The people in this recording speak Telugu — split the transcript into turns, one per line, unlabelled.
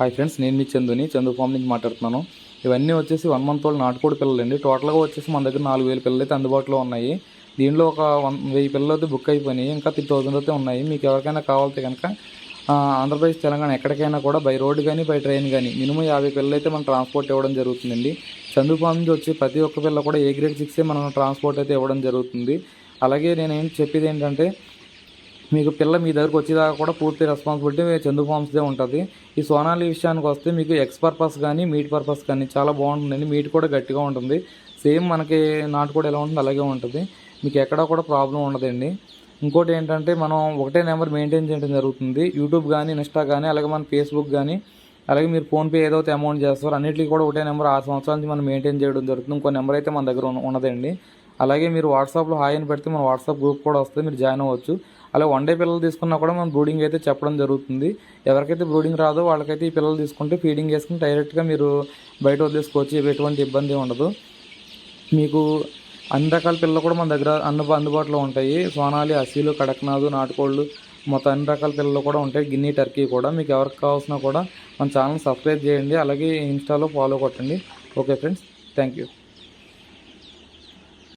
హాయ్ ఫ్రెండ్స్ నేను మీ చందుని చందు ఫామ్ నుంచి మాట్లాడుతున్నాను. ఇవన్నీ వచ్చేసి వన్ మంత్ వాళ్ళు నాటుకోడి పిల్లలు అండి టోటల్గా వచ్చేసి మన దగ్గర నాలుగు వేల పిల్లలు అయితే అందుబాటులో ఉన్నాయి. దీనిలో ఒక వన్ వెయ్యి పిల్లలు అయితే బుక్ అయిపోయినాయి. ఇంకా త్రీ థౌసండ్ అయితే ఉన్నాయి. మీకు ఎవరికైనా కావాలితే కనుక ఆంధ్రప్రదేశ్ తెలంగాణ ఎక్కడికైనా కూడా బై రోడ్డు కానీ బై ట్రైన్ కానీ మినిమం యాభై పిల్లలు అయితే మనం ట్రాన్స్పోర్ట్ ఇవ్వడం జరుగుతుందండి. చందు ఫామ్ నుంచి వచ్చి ప్రతి ఒక్క పిల్ల కూడా ఏ గ్రేడ్ సిక్సే మనం ట్రాన్స్పోర్ట్ అయితే ఇవ్వడం జరుగుతుంది. అలాగే నేను ఏం చెప్పేది ఏంటంటే మీకు పిల్ల మీ దగ్గరకు వచ్చేదాకా కూడా పూర్తి రెస్పాన్సిబిలిటీ చందు ఫార్మ్స్దే ఉంటుంది. ఈ సోనాలి విషయానికి వస్తే మీకు ఎక్స్ పర్పస్ కానీ మీట్ పర్పస్ కానీ చాలా బాగుంటుందండి. మీట్ కూడా గట్టిగా ఉంటుంది. సేమ్ మనకి నాటు కూడా ఎలా ఉంటుంది అలాగే ఉంటుంది. మీకు ఎక్కడా కూడా ప్రాబ్లం ఉండదండి. ఇంకోటి ఏంటంటే మనం ఒకటే నెంబర్ మెయింటైన్ చేయడం జరుగుతుంది. యూట్యూబ్ కానీ ఇన్స్టా కానీ అలాగే మన ఫేస్బుక్ కానీ అలాగే మీరు ఫోన్పే ఏదైతే అమౌంట్ చేస్తారో అన్నిటికీ కూడా ఒకటే నెంబర్ ఆరు సంవత్సరానికి మనం మెయింటైన్ చేయడం జరుగుతుంది. ఇంకో నెంబర్ అయితే మన దగ్గర ఉన్నదండి. అలాగే మీరు వాట్సాప్లో హాయ్ అని పెడితే మన వాట్సాప్ గ్రూప్ కూడా వస్తుంది మీరు జాయిన్ అవ్వచ్చు. అలా వన్ డే పిల్లలు తీసుకున్నా కూడా మనం బ్రూడింగ్ అయితే చెప్పడం జరుగుతుంది. ఎవరికైతే బ్రూడింగ్ రాదో వాళ్ళకైతే ఈ పిల్లలు తీసుకుంటే ఫీడింగ్ వేసుకుని డైరెక్ట్గా మీరు బయట వదిలేసుకోవచ్చు ఎటువంటి ఇబ్బంది ఉండదు. మీకు అన్ని రకాల పిల్లలు కూడా మన దగ్గర అన్న అందుబాటులో ఉంటాయి. సోనాలి అసీలు కడక్నాథు నాటుకోళ్ళు మొత్తం అన్ని రకాల పిల్లలు కూడా ఉంటాయి. గిన్నీ టర్కీ కూడా. మీకు ఎవరికి కావాల్సిన కూడా మన ఛానల్ సబ్స్క్రైబ్ చేయండి. అలాగే ఇన్స్టాలో ఫాలో కొట్టండి. Okay friends thank you